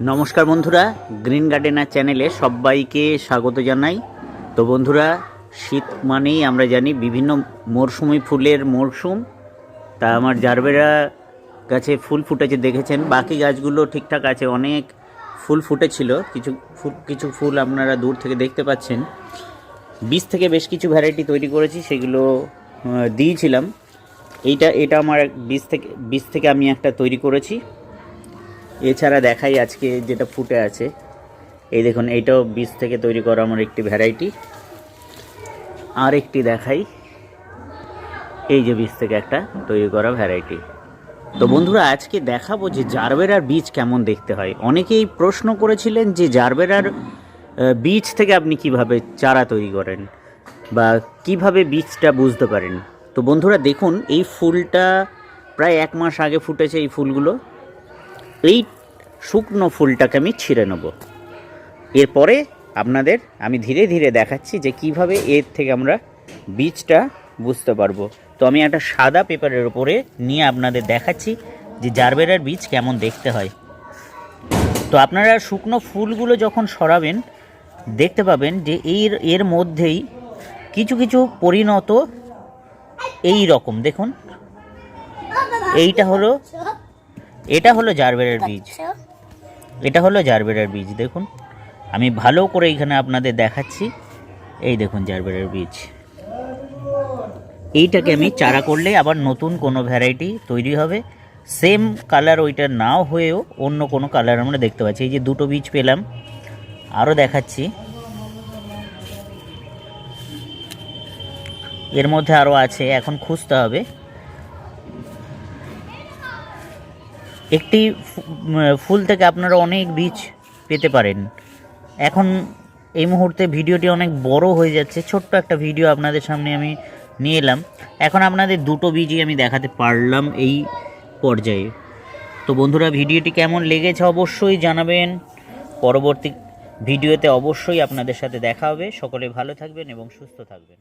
নমস্কার বন্ধুরা, green gardener চ্যানেলে সবাইকে স্বাগত জানাই। তো বন্ধুরা, শীত মানেই আমরা জানি বিভিন্ন মরশুমি ফুলের মরশুম। তা আমার জারবেরা গাছে ফুল ফুটেছে, দেখেছেন? বাকি গাছগুলো ঠিকঠাক আছে, অনেক ফুল ফুটেছিল। কিছু ফুল কিছু ফুল আপনারা দূর থেকে দেখতে পাচ্ছেন। বীজ থেকে বেশ কিছু ভ্যারাইটি তৈরি করেছি, সেগুলো দিয়েছিলাম। এইটা, এটা আমার বীজ থেকে বীজ থেকে আমি একটা তৈরি করেছি। এছাড়া দেখাই আজকে যেটা ফুটে আছে। এই দেখুন, এইটাও বীজ থেকে তৈরি করা আমার একটি ভ্যারাইটি আর একটি দেখাই। এই যে বীজ থেকে একটা তৈরি করা ভ্যারাইটি তো বন্ধুরা, আজকে দেখাবো যে জারবেরার বীজ কেমন দেখতে হয়। অনেকেই প্রশ্ন করেছিলেন যে জারবেরার বীজ থেকে আপনি কীভাবে চারা তৈরি করেন বা কীভাবে বীজটা বুঝতে পারেন। তো বন্ধুরা, দেখুন, এই ফুলটা প্রায় এক মাস আগে ফুটেছে এই ফুলগুলো। এই শুকনো ফুলটাকে আমি ছিঁড়ে নেব। এরপরে আপনাদের আমি ধীরে ধীরে দেখাচ্ছি যে কীভাবে এর থেকে আমরা বীজটা বুঝতে পারব। তো আমি একটা সাদা পেপারের উপরে নিয়ে আপনাদের দেখাচ্ছি যে জারবেরার বীজ কেমন দেখতে হয়। তো আপনারা শুকনো ফুলগুলো যখন সরাবেন, দেখতে পাবেন যে এর এর মধ্যেই কিছু কিছু পরিণত এই রকম। দেখুন, এইটা হলো, এটা হলো জারবেরার বীজ। এটা হলো জারবেরার বীজ, দেখুন। আমি ভালো করে এখানে আপনাদের দেখাচ্ছি। এই দেখুন জারবেরার বীজ। এইটাকে আমি চারা করলে আবার নতুন কোনো ভ্যারাইটি তৈরি হবে। সেম কালার ওইটা নাও হয়েও অন্য কোনো কালার আমরা দেখতে পাচ্ছি। এই যে দুটো বীজ পেলাম। আরও দেখাচ্ছি। এর মধ্যে আরও আছে। এখন খুঁজতে হবে। একটি ফুল থেকে আপনারা অনেক বীজ পেতে পারেন। এখন এই মুহূর্তে ভিডিওটি অনেক বড় হয়ে যাচ্ছে। ছোট্ট একটা ভিডিও আপনাদের সামনে আমি নিয়ে এলাম। এখন আপনাদের দুটো বীজই আমি দেখাতে পারলাম এই পর্যায়ে। তো বন্ধুরা, ভিডিওটি কেমন লেগেছে অবশ্যই জানাবেন। পরবর্তী ভিডিওতে অবশ্যই আপনাদের সাথে দেখা হবে। সকলে ভালো থাকবেন এবং সুস্থ থাকবেন।